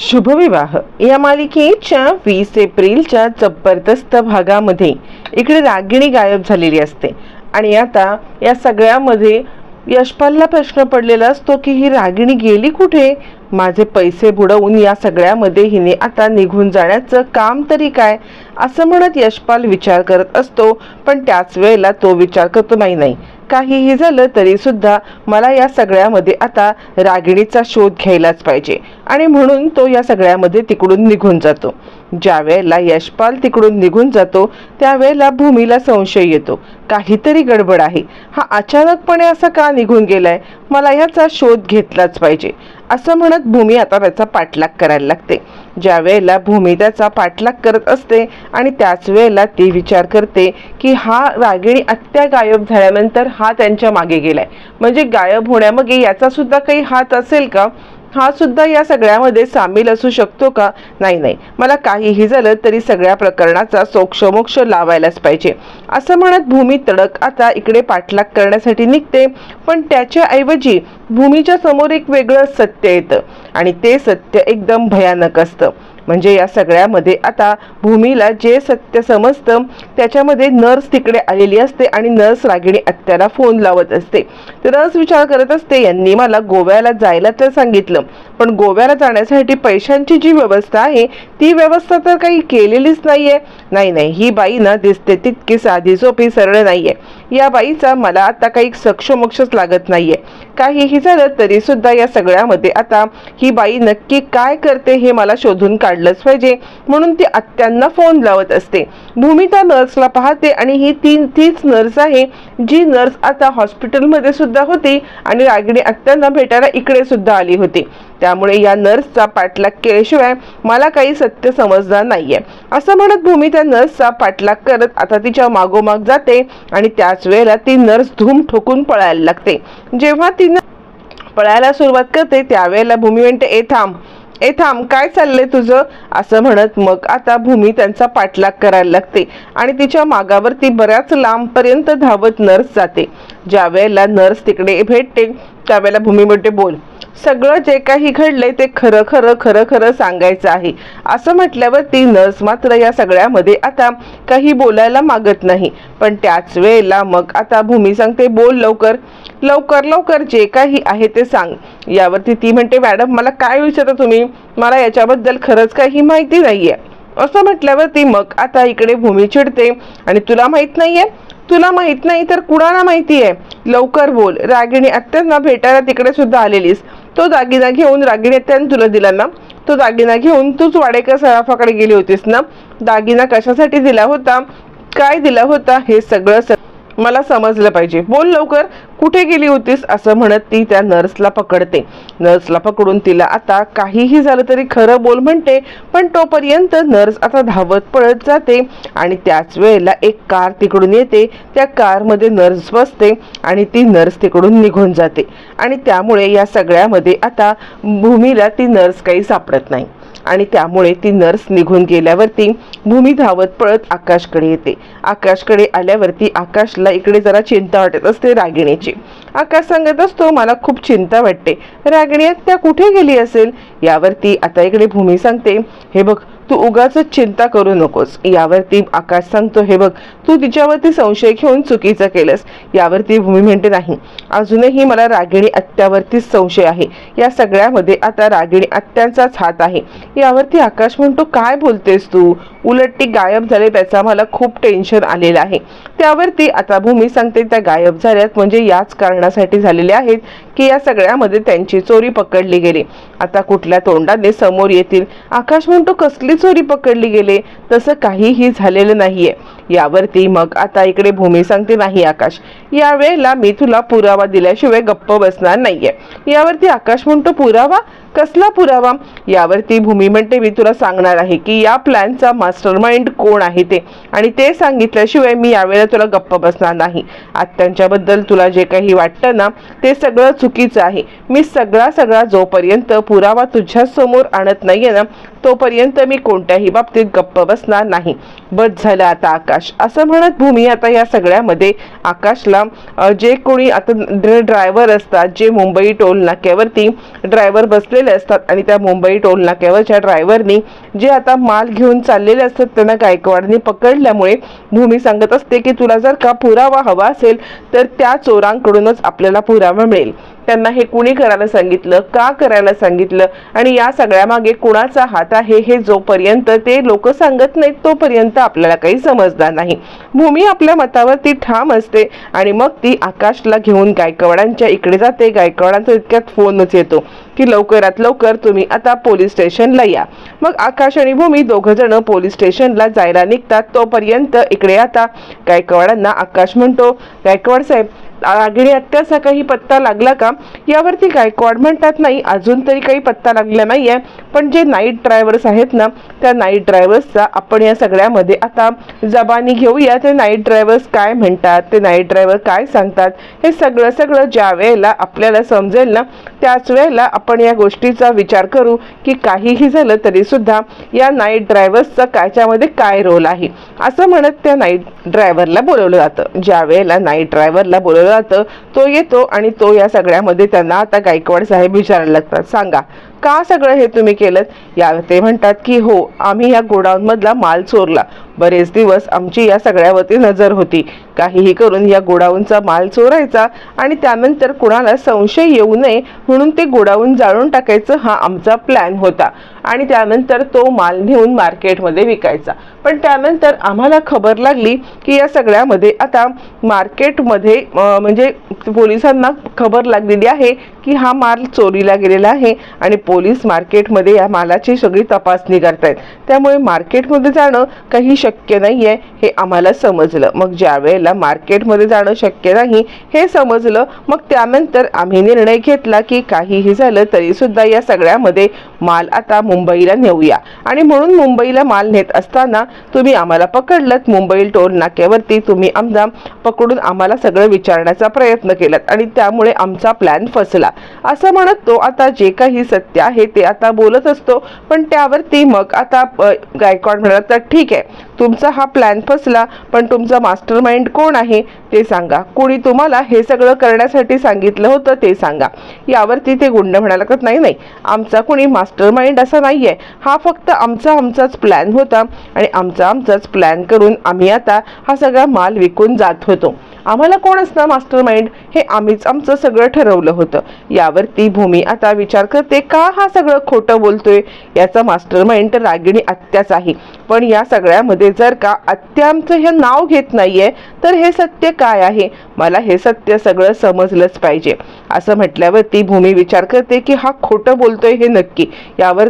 शुभविवाह. या मालिकेच्या वीस एप्रिलच्या जबरदस्त भागामध्ये इकडे रागिणी गायब झालेली असते. आणि आता या सगळ्यामध्ये यशपालला प्रश्न पडलेला असतो की ही रागिणी गेली कुठे? माझे पैसे बुडवून या सगळ्यामध्ये हिने आता निघून जाण्याचं काम तरी काय? असं म्हणत यशपाल विचार करत असतो पण त्याच वेळेला तो विचार करतो नाही नाही. काहीही झालं तरी सुद्धा मला या सगळ्यामध्ये आता रागिणीचा शोध घ्यायलाच पाहिजे. आणि म्हणून तो या सगळ्यामध्ये तिकडून निघून जातो. ज्या वेळेला यशपाल तिकडून निघून जातो त्यावेळेला भूमीला संशय येतो. काहीतरी गडबड आहे. हा अचानकपणे असा का निघून गेलाय? मला ह्याचा शोध घेतलाच पाहिजे. असं म्हणत भूमी आता त्याचा पाठलाग करायला लागते. ज्या वेळेला भूमी त्याचा पाठलाग करत असते आणि त्याच वेळेला ती विचार करते की हा रागिणी आत्या गायब झाल्यानंतर हा त्यांच्या मागे गेलाय. म्हणजे गायब होण्यामागे याचा सुद्धा काही हात असेल का? हा सुद्धा या सगळ्यामध्ये सामील असू शकतो का? नाही नाही. मला काहीही झालं तरी सगळ्या प्रकरणाचा सोक्षमोक्ष लावायलाच पाहिजे. असं म्हणत भूमी तडक आता इकडे पाठलाग करण्यासाठी निघते पण त्याच्याऐवजी भूमीच्या समोर एक वेगळं सत्य येतं. आणि ते सत्य एकदम भयानक असतं. म्हणजे या सगळ्यामध्ये आता भूमीला जे सत्य समजतं त्याच्यामध्ये नर्स तिकडे आलेली असते आणि नर्स रागिणी आत्याला फोन लावत असते. तर नर्स विचार करत असते यांनी मला गोव्याला जायला तर सांगितलं पण गोव्याला जाण्यासाठी पैशांची जी व्यवस्था आहे ती व्यवस्था तर काही केलेलीच नाहीये. नाही नाही ही बाई ना दिसते तितकी साधी सोपी सरळ नाहीये. या बाईचा मला आता काही सक्षमोक्षच लागत नाहीये. काहीही झालं तरी सुद्धा या सगळ्यामध्ये आता ही बाई नक्की काय करते हे मला शोधून काढलंच पाहिजे. म्हणून ती आत्यांना फोन लावत असते. भूमिता नर्सला पाहते आणि ही तीन तीच नर्स आहे जी नर्स आता हॉस्पिटलमध्ये सुद्धा होती आणि रागिणी आत्यांना भेटायला इकडे सुद्धा आली होती. त्यामुळे या नर्सचा पाठलाग केल्याशिवाय मला काही सत्य समजणार नाहीये. असं म्हणत भूमी त्या नर्सचा पाठलाग करत आता तिच्या मागोमाग जाते आणि त्याच वेळेला ती नर्स धूम ठोकून पळायला लागते. जेव्हा ती पळायला सुरुवात करते त्यावेळेला भूमी म्हणते ए थांब. ए थांब. काय चाललंय तुझं? असं म्हणत मग आता भूमी त्यांचा पाठलाग करायला लागते आणि तिच्या मागावर ती बऱ्याच लांबपर्यंत धावत नर्स जाते. ज्या वेळेला नर्स तिकडे भेटते त्यावेळेला भूमी म्हणते बोल. सगळं जे काही घडलंय ते खरं खरं खरं खरं सांगायचं आहे. असं म्हटल्यावर ती नर्स मात्र या सगळ्यामध्ये आता काही बोलायला मागत नाही. पण त्याच वेळेला मग आता भूमी सांगते बोल लवकर. लवकर लवकर जे काही आहे ते सांग. यावरती ती म्हणते मॅडम मला काय विचारता तुम्ही? मला याच्याबद्दल खरंच काही माहिती नाहीये. असं म्हटल्यावर ती मग आता इकडे भूमी चिडते आणि तुला माहीत नाहीये? तुला माहीत नाही तर कुणाला माहिती आहे लवकर बोल. रागिणी अत्यंत भेटायला तिकडे सुद्धा आलेलीस. तो दागिना घेऊन रागिणी अत्याने तुला दिला ना. तो दागिना घेऊन तूच वाडेकर सराफाकडे गेली होतीस ना. दागिना कशासाठी दिला होता? काय दिला होता? हे सगळं मला समजलं पाहिजे. बोल लवकर कुठे गेली होतीस? असं म्हणत ती त्या नर्सला पकडते. नर्सला पकडून तिला आता काहीही झालं तरी खरं बोल म्हणते. पण तोपर्यंत नर्स आता धावत पळत जाते आणि त्याच वेळेला एक कार तिकडून येते. त्या कारमध्ये नर्स बसते आणि ती नर्स तिकडून निघून जाते. आणि त्यामुळे या सगळ्यामध्ये आता भूमीला ती नर्स काही सापडत नाही. आणि त्यामुळे ती नर्स निघून गेल्यावरती भूमी धावत पळत आकाशकडे येते. आकाशकडे आल्यावरती आकाशला इकडे जरा चिंता वाटत असते रागिणीची. आकाश सांगत असतो मला खूप चिंता वाटते. रागिणी त्या कुठे गेली असेल? यावरती आता इकडे भूमी सांगते हे बघ तू उगाच चिंता करू नकोस. यावरती आकाश सांगतो हे बघ तू तिच्यावरती संशय घेऊन चुकीचं केलंस. यावरती भूमी म्हणते नाही अजूनही मला रागिणी आत्यावरतीच संशय आहे. या सगळ्यामध्ये आता रागिणी आत्यांचाच हात आहे. यावरती आकाश म्हणतो काय बोलतेस तू? उलट ती गायब झाले त्याचा मला खूप टेन्शन आलेलं आहे. त्यावरती आता भूमी सांगते त्या गायब झाल्यात. म्हणजे याच कारणासाठी झालेल्या आहेत की या सगळ्यामध्ये त्यांची चोरी पकडली गेली. आता कुठल्या तोंडाने समोर येतील? आकाश म्हणतो कसली चोरी पकडली गेले? तसं काहीही झालेलं नाहीये. यावरती मग आता इकडे भूमी सांगते नाही आकाश. यावेळेला मी तुला पुरावा दिल्याशिवाय गप्प बसणार नाहीये. यावरती आकाश म्हणतो पुरावा? कसला पुरावा? यावरती भूमी म्हणते मी तुला सांगणार आहे की या प्लॅनचा मास्टर माइंड कोण आहे ते? आणि ते सांगितल्याशिवाय मी यावेळेला तुला गप्प बसणार नाही. आत्यांच्याबद्दल तुला जे काही वाटतं ना ते सगळं चुकीचं आहे. मी सगळा सगळा जोपर्यंत पुरावा तुझ्या समोर आणत नाहीये ना तोपर्यंत मी कोणत्याही बाबतीत गप्प बसणार नाही. बस झालं आता आकाश. असं म्हणत भूमी आता या सगळ्यामध्ये आकाशला जे कोणी आता ड्रायव्हर असतात जे मुंबई टोल नाक्यावरती ड्रायव्हर बसले अडकलेले असतात आणि त्या मुंबई टोल नाक्यावरच्या ड्रायव्हरनी जे आता माल घेऊन चाललेले असतात त्यांना गायकवाडनी पकडल्यामुळे भूमी सांगत असते की तुला जर का पुरावा हवा असेल तर त्या चोरांकडूनच आपल्याला पुरावा मिळेल. त्यांना हे कुणी करायला सांगितलं? का करायला सांगितलं? आणि या सगळ्या मागे कुणाचा हात आहे हे जोपर्यंत ते लोक सांगत नाहीत तोपर्यंत आपल्याला काही समजणार नाही. भूमी आपल्या मतावर ती ठाम असते आणि मग ती आकाशला घेऊन गायकवाडांच्या इकडे जाते. गायकवाडांचा इतक्यात फोनच येतो की लवकरात लवकर तुम्ही आता पोलीस स्टेशनला या. मग आकाश आणि भूमी दोघं जण पोलीस स्टेशनला जायला निघतात. तोपर्यंत इकडे आता गायकवाडांना आकाश म्हणतो गायकवाड साहेब रागिणी अत्याचा काही पत्ता लागला का? यावरती गायकवाड म्हणतात नाही अजून तरी काही पत्ता लागला नाहीये. पण जे नाईट ड्रायव्हर्स आहेत ना त्या नाईट ड्रायव्हर्सचा आपण या सगळ्यामध्ये आता जबानी घेऊया. ते नाईट ड्रायव्हर्स काय म्हणतात? ते नाईट ड्रायव्हर काय सांगतात? हे सगळं सगळं ज्या वेळेला आपल्याला समजेल ना त्याच वेळेला आपण या गोष्टीचा विचार करू की काहीही झालं तरी सुद्धा या नाईट ड्रायव्हर्सचा कायच्यामध्ये काय रोल आहे? असं म्हणत त्या नाईट ड्रायव्हरला बोलवलं जातं. ज्या वेळेला नाईट ड्रायव्हरला बोलवलं जातं तो येतो आणि तो या सगळ्यामध्ये त्यांना आता गायकवाड साहेब विचारायला लागतात. सांगा का सगळं हे तुम्ही केलं या ते म्हणतात की हो आम्ही या गोडाऊनमधला माल चोरला. बरेच दिवस आमची या सगळ्यावरती नजर होती. काहीही करून या गोडाऊनचा माल चोरायचा आणि त्यानंतर कुणाला संशय येऊ नये म्हणून ते गोडाऊन जाळून टाकायचं हा आमचा प्लॅन होता. आणि त्यानंतर तो माल नेऊन मार्केटमध्ये विकायचा. पण त्यानंतर आम्हाला खबर लागली की या सगळ्यामध्ये आता मार्केटमध्ये म्हणजे पोलिसांना खबर लागलेली आहे की हा माल चोरीला गेलेला आहे आणि पोलीस मार्केटमध्ये या मालाची सगळी तपासणी करतायत. त्यामुळे मार्केटमध्ये जाणं काही शक्य नाही आहे हे आम्हाला समजलं. मग ज्या वेळेला मार्केटमध्ये जाणं शक्य नाही हे समजलं मग त्यानंतर आम्ही निर्णय घेतला की काहीही झालं तरीसुद्धा या सगळ्यामध्ये माल आता मुंबईला नेऊया. आणि म्हणून मुंबईला माल नेत असताना तुम्ही आम्हाला पकडलं मुंबई टोल नाक्यावरती तुम्ही आमदा पकडून आम्हाला सगळं विचारण्याचा प्रयत्न केलात आणि त्यामुळे आमचा प्लॅन फसला. असं म्हणत तो आता जे काही सत्य आहे ते आता बोलत असतो. पण त्यावरती मग आता गायकॉड गायकवाड तर ठीक आहे तुमचा हा प्लॅन फसला पण तुमचा मास्टर माइंड कोण आहे ते सांगा. कोणी तुम्हाला हे सगळं करण्यासाठी सांगितलं होतं ते सांगा. यावरती ते गुंड म्हणाला तर नाही नाही आमचा कोणी मास्टर माइंड असा नाही आहे हा फक्त आमचा आमचाच प्लॅन होता आणि आमचा आमचाच प्लॅन करून आम्ही आता हा सगळा माल विकून जात होतो. आम्हाला कोण असणार मास्टर माइंड हे आम्हीच आमचं सगळं ठरवलं होतं. यावरती भूमी आता विचार करते का हा सगळं खोटं बोलतोय? याचा मास्टर माइंड तर रागिणी आत्याच आहे. पण या सगळ्यामध्ये जर का आत्याचं हे नाव घेत नाहीये तर हे सत्य काय आहे? मला हे सत्य सगळं समजलंच पाहिजे. असं म्हटल्यावरती भूमी विचार करते की हा खोटं बोलतोय हे नक्की. यावर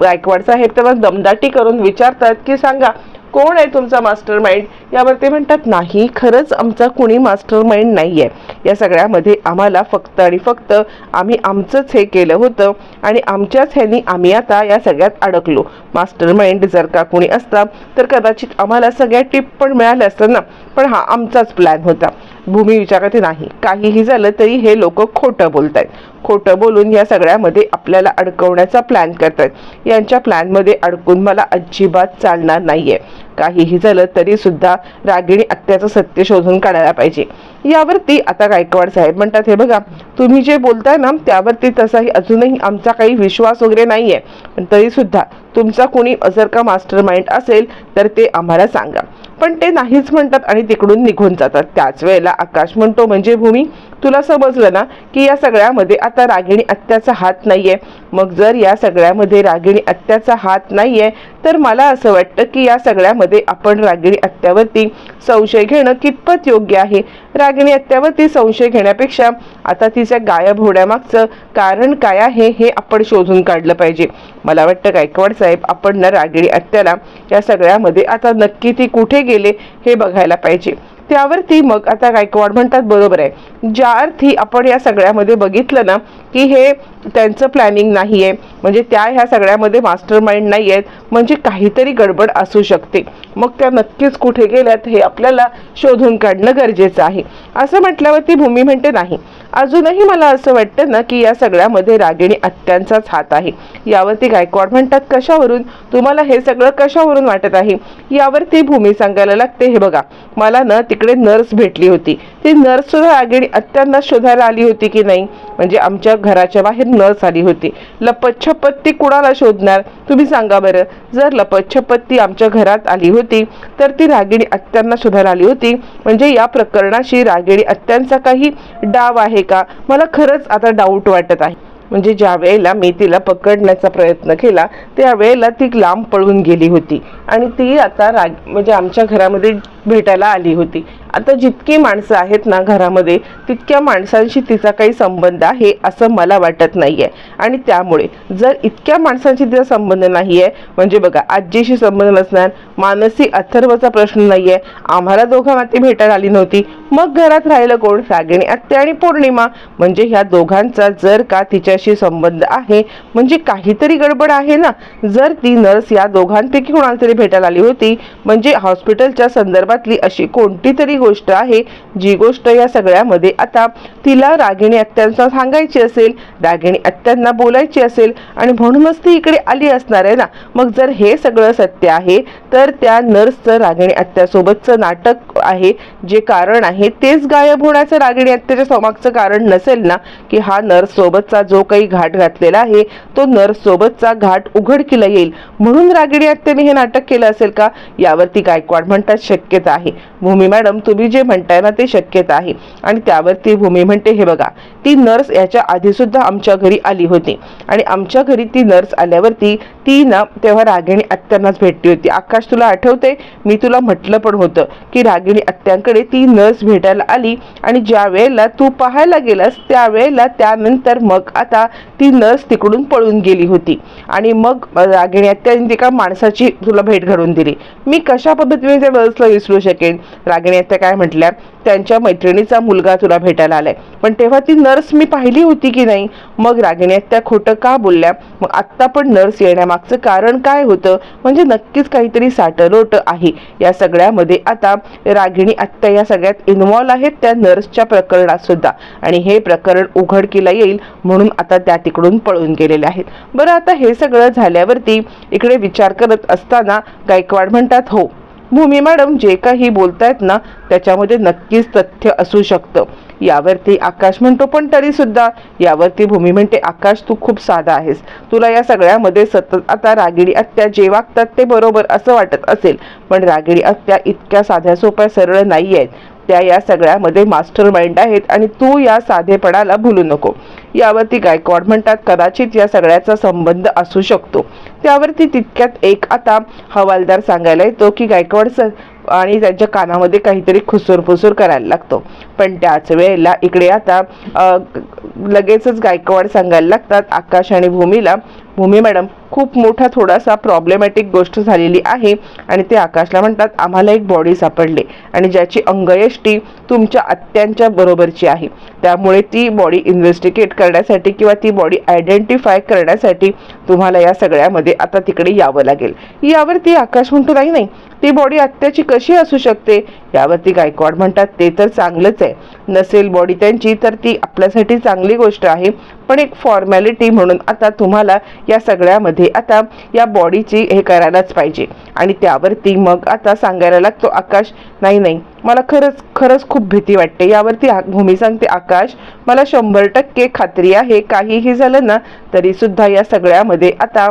गायकवाड साहेब तेव्हा दमदाटी करून विचारतात की सांगा कोण आहे तुमचा मास्टर माइंड यावर ते म्हणतात नाही खरंच आमचा कुणी मास्टर माइंड नाही आहे या सगळ्यामध्ये आम्हाला फक्त आणि फक्त आम्ही आमचंच हे केलं होतं आणि आमच्याच ह्यानी आम्ही आता या सगळ्यात अडकलो. मास्टर माइंड जर का कुणी असता तर कदाचित आम्हाला सगळ्या टिप पण मिळाल्या असतात ना. पण हा आमचाच प्लॅन होता. भूमी विचारते नाही काहीही झालं तरी हे लोक खोटं बोलत आहेत खोटं बोलून या सगळ्यामध्ये आपल्याला अडकवण्याचा प्लॅन करतात यांच्या प्लॅनमध्ये अडकून मला अजिबात चालणार नाही आहे काहीही झालं तरी सुद्धा रागिणी आत्याचं सत्य शोधून काढायला पाहिजे. यावरती आता गायकवाड साहेब म्हणतात हे बघा तुम्ही जे बोलताय ना त्यावरती तसाही अजूनही आमचा काही विश्वास वगैरे नाहीये. पण तरी सुद्धा तुमचा कोणी जर का मास्टर माइंड असेल तर ते आम्हाला सांगा. पण ते नाहीच म्हणतात आणि तिकडून निघून जातात. त्याच वेळेला आकाश म्हणतो म्हणजे भूमी तुला समजलं ना की या सगळ्यामध्ये आता रागिणी आत्याचा हात नाही आहे मग जर या सगळ्यामध्ये रागिणी अत्याचा हात नाही आहे तर मला असं वाटतं की या सगळ्यामध्ये आपण रागिणी अत्यावरती संशय घेणं कितपत योग्य आहे? रागिणी अत्यावरती संशय घेण्यापेक्षा आता तिच्या गायब होण्यामागचं कारण काय आहे हे आपण शोधून काढलं पाहिजे. मला वाटतं गायकवाड साहेब आपण ना रागिणी अत्याला या सगळ्यामध्ये आता नक्की ती कुठे गेले हे बघायला पाहिजे. त्यावरती मग आता गायकवाड म्हणतात बरोबर आहे. ज्या अर्थी आपण या सगळ्यामध्ये बघितलं ना की हे त्यांचं प्लॅनिंग नाही आहे म्हणजे त्या ह्या सगळ्यामध्ये मास्टर माइंड नाही आहेत म्हणजे काहीतरी गडबड असू शकते. मग त्या नक्कीच कुठे गेल्यात हे आपल्याला शोधून काढणं गरजेचं आहे. असं म्हटल्यावरती भूमी म्हणते नाही. अजूनही मला असं वाटतं ना की या सगळ्यामध्ये रागिणी अत्यांचाच हात आहे. यावरती गायकवाड म्हणतात कशावरून? तुम्हाला हे सगळं कशावरून वाटत आहे? यावरती भूमी सांगायला लागते हे बघा मला ना तिकडे नर्स भेटली होती. ती नर्स सुद्धा रागिणी अत्यांना शोधायला आली होती की नाही? म्हणजे आमच्या घराच्या बाहेर नर्स आली होती. लपतछपत ती कुणाला शोधणार? तुम्ही सांगा बरं. जर लपतछपत ती आमच्या घरात आली होती तर ती रागिणी अत्यांना शोधायला आली होती. म्हणजे या प्रकरणाशी रागिणी अत्यांचा काही डाव आहे का? मला खरंच आता डाऊट वाटत आहे. म्हणजे ज्या वेळेला मी तिला पकडण्याचा प्रयत्न केला त्या वेळेला ती लांब पळून गेली होती. आणि ती आता राग म्हणजे आमच्या घरामध्ये भेटायला आली होती. आता जितकी माणसं आहेत ना घरामध्ये तितक्या माणसांशी तिचा काही संबंध आहे असं मला वाटत नाही आहे आणि त्यामुळे जर इतक्या माणसांशी तिचा संबंध नाही आहे म्हणजे बघा आजीशी संबंध नसणार मानसी अथर्वचा प्रश्न नाही आहे आम्हाला दोघांना ती भेटायला आली नव्हती मग घरात राहिलं कोण? रागिणी आत्या आणि पौर्णिमा. म्हणजे ह्या दोघांचा जर का तिच्याशी संबंध आहे म्हणजे काहीतरी गडबड आहे ना? जर ती नर्स या दोघांपैकी कोणाला तरी भेटायला आली होती म्हणजे हॉस्पिटलच्या संदर्भात संदर्भातली अशी कोणती तरी गोष्ट आहे जी गोष्ट या सगळ्यामध्ये आता तिला रागिणी आत्यांना सांगायची असेल रागिणी आत्यांना बोलायची असेल आणि म्हणूनच ती इकडे आली असणार आहे ना मग जर हे सगळं सत्य आहे तर त्या नर्सचं रागिणी आत्यासोबतचं नाटक आहे जे कारण आहे तेच गायब होण्याचं रागिणी आत्याच्या समागचं कारण नसेल ना की हा नर्स सोबतचा जो काही घाट घातलेला आहे तो नर्स सोबतचा घाट उघडकीला येईल. म्हणून रागिणी आत्याने हे नाटक केलं असेल का? यावरती गायकवाड म्हणतात शक्य शक्यता आहे. भूमी मॅडम तुम्ही जे म्हणताय ना ते शक्यता आहे. आणि त्यावरती भूमी म्हणते हे बघा ती नर्स याच्या आधी सुद्धा आमच्या घरी आली होती. आणि आमच्या घरी ती नर्स आल्यावरती ती ना तेव्हा रागिणी आत्यांनाच भेटली होती. आकाश तुला आठवते? मी तुला म्हटलं पण होतं की रागिणी आत्यांकडे ती नर्स भेटायला आली आणि ज्या वेळेला तू पाहायला गेलास त्यावेळेला त्यानंतर मग आता ती नर्स तिकडून पळून गेली होती. आणि मग रागिणी अत्याने एका माणसाची तुला भेट घडून दिली. मी कशा पद्धतीने त्या नर्सला विसरू शकेन रागिणी अत्या काय म्हटल्या त्यांच्या मैत्रिणीचा मुलगा तुला भेटायला आलाय. पण तेव्हा ती नर्स मी पाहिली होती की नाही? मग रागिणी त्या खोटं का बोलल्या? मग आत्ता पण नर्स येण्यामागचं कारण काय होतं? म्हणजे नक्कीच काहीतरी साटलोट आहे. या सगळ्यामध्ये आता रागिणी आत्ता या सगळ्यात इन्व्हॉल्व आहेत त्या नर्सच्या प्रकरणात सुद्धा. आणि हे प्रकरण उघडकीला येईल म्हणून आता त्या तिकडून पळून गेलेले आहेत. बरं आता हे सगळं झाल्यावरती इकडे विचार करत असताना गायकवाड म्हणतात हो भूमी मॅडम जे काही बोलतायत ना त्याच्यामध्ये नक्कीच तथ्य असू शकतं. यावरती आकाश म्हणतो पण तरी सुद्धा यावरती भूमी म्हणते आकाश तू खूप साधा आहेस. तुला या सगळ्यामध्ये सतत आता रागिडी आत्या जे वागतात ते बरोबर असं वाटत असेल पण रागिडी आत्या इतक्या साध्या सोप्या सरळ नाही आहेत त्या या सगळ्यामध्ये मास्टर माइंड आहेत आणि तू या साधेपणाला भुलू नको. यावरती गायकवाड म्हणतात कदाचित या सगळ्याचा संबंध असू शकतो. त्यावरती तितक्यात एक आता हवालदार सांगायला येतो की गायकवाड सर आणि त्यांच्या कानामध्ये काहीतरी खुसूरफुसूर करायला लागतो. पण त्याच वेळेला इकडे आता लगेचच गायकवाड सांगायला लागतात आकाश आणि भूमीला भूमी मॅडम खूप मोठा थोडासा प्रॉब्लेमॅटिक गोष्ट झालेली आहे आणि ते आकाशला म्हणतात आम्हाला एक बॉडी सापडली आणि ज्याची अंगयष्टी तुमच्या आत्यांच्या बरोबरची आहे. त्यामुळे ती बॉडी इन्व्हेस्टिगेट करण्यासाठी किंवा ती बॉडी आयडेंटिफाय करण्यासाठी तुम्हाला या सगळ्यामध्ये आता तिकडे यावं लागेल. यावरती आकाश म्हणतो नाही नाही. ती बॉडी आत्याची कशी असू शकते? यावरती गायकवाड म्हणतात ते तर चांगलंच आहे. नसेल बॉडी त्यांची तर ती आपल्यासाठी चांगली गोष्ट आहे. पण एक फॉर्मॅलिटी म्हणून आता तुम्हाला या सगळ्यामध्ये आता या बॉडीची हे करायलाच पाहिजे. आणि त्यावरती मग आता सांगायला लागतो आकाश नाही नाही मला खरंच खरंच खूप भीती वाटते. यावरती भूमी सांगते आकाश मला शंभर टक्के खात्री आहे. काहीही झालं ना तरी सुद्धा या सगळ्यामध्ये आता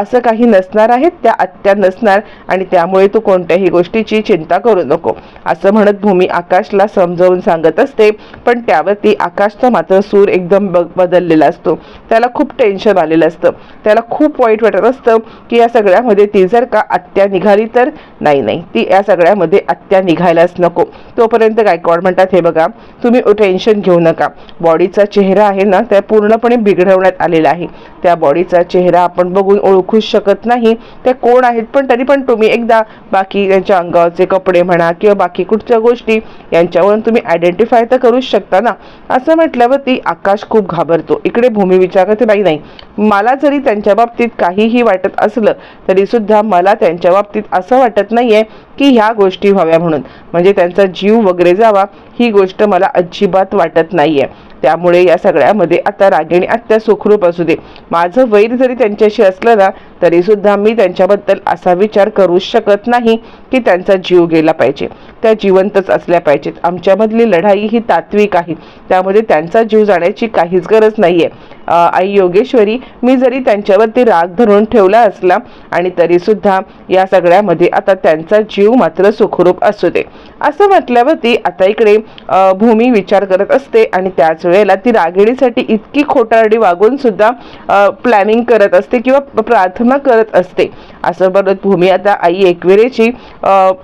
असं काही नसणार आहे. त्या आत्या नसणार आणि त्यामुळे तू कोणत्याही गोष्टीची चिंता करू नको. असं म्हणत भूमी आकाशला समजावून सांगत असते. पण त्यावरती आकाशचा मात्र सूर एकदम बदललेला असतो. त्याला खूप टेन्शन आलेलं असतं. त्याला खूप वाईट वाटत असतं की या सगळ्यामध्ये ती जर का आत्या निघाली तर नाही नाही. ती या सगळ्यामध्ये आत्या निघायलाच नको. तोपर्यंत गायकवाड म्हणतात हे बघा तुम्ही टेन्शन घेऊ नका. बॉडीचा चेहरा आहे ना त्या पूर्णपणे बिघडवण्यात आलेला आहे. त्या बॉडीचा चेहरा आपण बघून ओळखूच शकत नाही. त्या कोण आहेत पण तरी पण तुम्ही एकदा बाकी त्यांच्या अंगावरचे कपडे म्हणा किंवा बाकी कुठच्या गोष्टी यांच्यावरून तुम्ही आयडेंटिफाय तर करूच शकता ना. असं म्हटल्यावरती आकाश खूप घाबरतो. इकडे भूमी विचार करते बाई नाही. मला जरी त्यांच्या बाबतीत काहीही वाटत असलं तरी सुद्धा मला त्यांच्या बाबतीत असं वाटत नाहीये की ह्या गोष्टी व्हाव्या म्हणून. म्हणजे त्यांचा जीव वगैरे जावा ही गोष्ट मला अजिबात वाटत नाहीये. त्यामुळे या सगळ्यामध्ये आता रागिणी आत्या सुखरूप असू दे. माझं वैर जरी त्यांच्याशी असलं ना तरी सुद्धा मी त्यांच्याबद्दल असा विचार करू शकत नाही की त्यांचा जीव गेला पाहिजे. त्या जिवंतच असल्या पाहिजेत. आमच्यामधली लढाई ही तात्विक आहे. त्यामध्ये त्यांचा जीव जाण्याची काहीच गरज नाहीये. आहे आई योगेश्वरी मी जरी त्यांच्यावरती राग धरून ठेवला असला आणि तरी सुद्धा या सगळ्यामध्ये आता त्यांचा जीव मात्र सुखरूप असू दे. असं म्हटल्यावरती आता इकडे भूमी विचार करत असते आणि त्याच वेळेला ती रागिणीसाठी इतकी खोटारडी वागून सुद्धा प्लॅनिंग करत असते किंवा प्रार्थना करत असते. असं बघत भूमी आता आई एकविरेची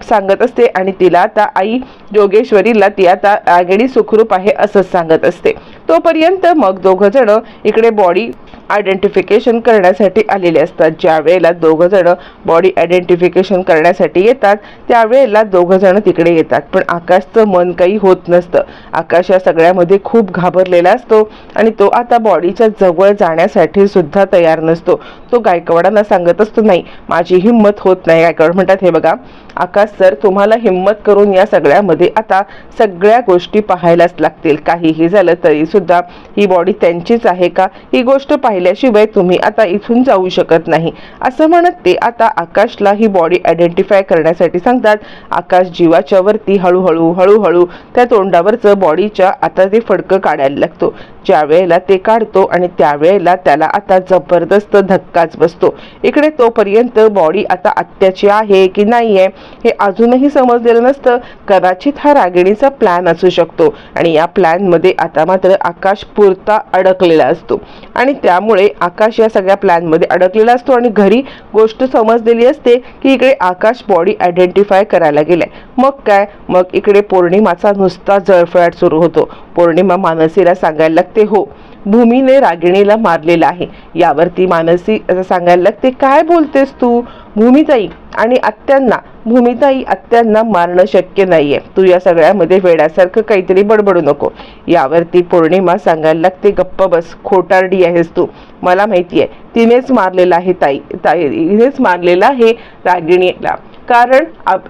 सांगत असते आणि तिला आता आई जोगेश्वरीला ती आता रागिणी सुखरूप आहे असंच सांगत असते. तोपर्यंत मग दोघं जण इकडे बॉडी आयडेंटिफिकेशन करण्यासाठी आलेले असतात. ज्या वेळेला दोघं जण बॉडी आयडेंटिफिकेशन करण्यासाठी येतात त्यावेळेला दोघं जण तिकडे येतात. पण आकाशचं मन काही होत नसतं. आकाश या सगळ्यामध्ये खूप घाबरलेला असतो आणि तो आता बॉडीच्या जवळ जाण्यासाठी सुद्धा तयार नसतो. तो गायकवाडांना सांगत असतो नाही माझी हिंमत होत नाही. गायकवाड म्हणतात हे बघा आकाश सर तुम्हाला हिंमत करून या सगळ्यामध्ये आता सगळ्या गोष्टी पाहायलाच लागतील. काहीही झालं तरी सुद्धा ही बॉडी त्यांचीच आहे का? ही गोष्ट पाहिल्याशिवाय तुम्ही आता इथून जाऊ शकत नाही. असं म्हणत ते आता आकाशला ही बॉडी आयडेंटिफाय करण्यासाठी सांगतात. आकाश जीवाच्या वरती हळूहळू हळूहळू त्या तोंडावरचं बॉडीच्या आता ते फडकं काढायला लागतो. ज्या वेळेला ते काढतो आणि त्यावेळेला त्याला आता जबरदस्त धक्काच बसतो. इकडे तोपर्यंत बॉडी आता आत्याची आहे की नाही आहे हे अजूनही समजलेलं नसतं. कदाचित हा रागिणीचा प्लॅन असू शकतो. आणि या प्लॅनमध्ये आता मात्र आकाश पुरता अडकलेला असतो. आणि त्यामुळे आकाश या सगळ्या प्लॅनमध्ये अडकलेला असतो. आणि घरी गोष्ट समजलेली असते की इकडे आकाश बॉडी आयडेंटिफाय करायला गेलाय. मग काय? मग इकडे पौर्णिमाचा नुसता जळफळाट सुरू होतो. पौर्णिमा मानसीला सांगायला लागते हो भूमीने रागिणीला मारलेला आहे. यावरती मानसी सांगायला लागते काय बोलतेस तू? भूमिताई आणि आत्यांना भूमिताई आत्यांना मारणं शक्य नाहीये. तू या सगळ्यामध्ये वेड्यासारखं काहीतरी बडबडू नको. यावरती पौर्णिमा सांगायला लागते गप्प बस खोटारडी आहेस तू. मला माहिती आहे तिनेच मारलेला आहे ताई ताई तिनेच मारलेला आहे रागिणीला. कारण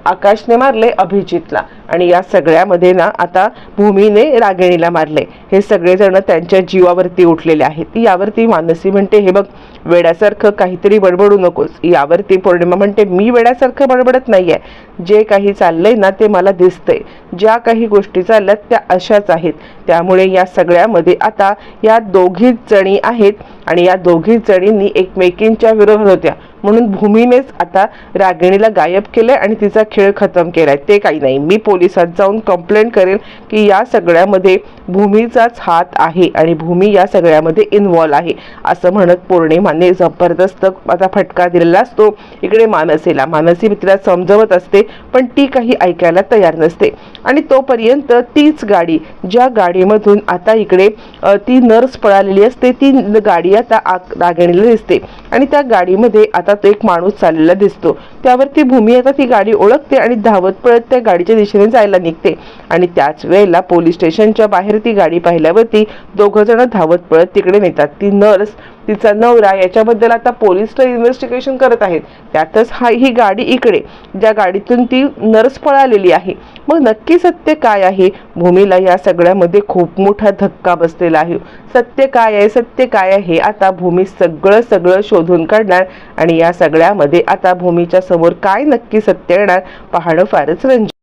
आकाशने मारले अभिजितला. आणि या सगळ्यामध्ये ना आता भूमीने रागिणीला मारले. हे सगळेजण त्यांच्या जीवावरती उठलेले आहेत. यावरती मानसी म्हणते हे बघ वेड्यासारखं काहीतरी बडबडू नकोस. यावरती पौर्णिमा म्हणते मी वेड्यासारखं बडबडत नाही आहे जे काही चाललंय ना ते मला दिसतंय. ज्या काही गोष्टी चालल्यात त्या अशाच आहेत. त्यामुळे या सगळ्यामध्ये आता या दोघीच जणी आहेत आणि या दोघी जणींनी एकमेकींच्या विरोधात होत्या. म्हणून भूमीनेच आता रागिणीला गायब केलंय आणि तिचा खेळ खतम केलाय. ते काही नाही. मी पोलिसात जाऊन कंप्लेंट करेल की या सगळ्यामध्ये भूमीचाच हात आहे आणि भूमी या सगळ्यामध्ये इन्व्हॉल्व आहे. असं म्हणत पौर्णिमाने जबरदस्त आता फटका दिलेला असतो. इकडे मानसीला. मानसी तिला समजवत असते पण ती काही ऐकायला तयार नसते. आणि तोपर्यंत तीच गाडी ज्या गाडीमधून आता इकडे ती नर्स पळालेली असते ती गाडी गाडी आता आग- दागिणीला दिसते. आणि त्या गाडीमध्ये आता तो एक माणूस चाललेला दिसतो. त्यावरती भूमी आता ती गाडी ओळखते आणि धावत पळत त्या गाडीच्या दिशेने जायला निघते. आणि त्याच वेळेला पोलीस स्टेशनच्या बाहेर ती गाडी पाहिल्यावरती दोघं जण धावत पळत तिकडे नेतात. ती नर्स तिचा नवरा याच्याबद्दल आता पोलीस तर इन्व्हेस्टिगेशन करत आहेत. त्यातच हा ही गाडी इकडे. ज्या गाडीतून ती नर्स पळालेली आहे. मग नक्की सत्य काय आहे? भूमीला या सगळ्यामध्ये खूप मोठा धक्का बसलेला आहे. सत्य काय आहे? सत्य काय आहे? आता भूमी सगळं सगळं शोधून काढणार आणि या सगळ्यामध्ये आता भूमीच्या समोर काय नक्की सत्य येणार पाहणं फारच रंजक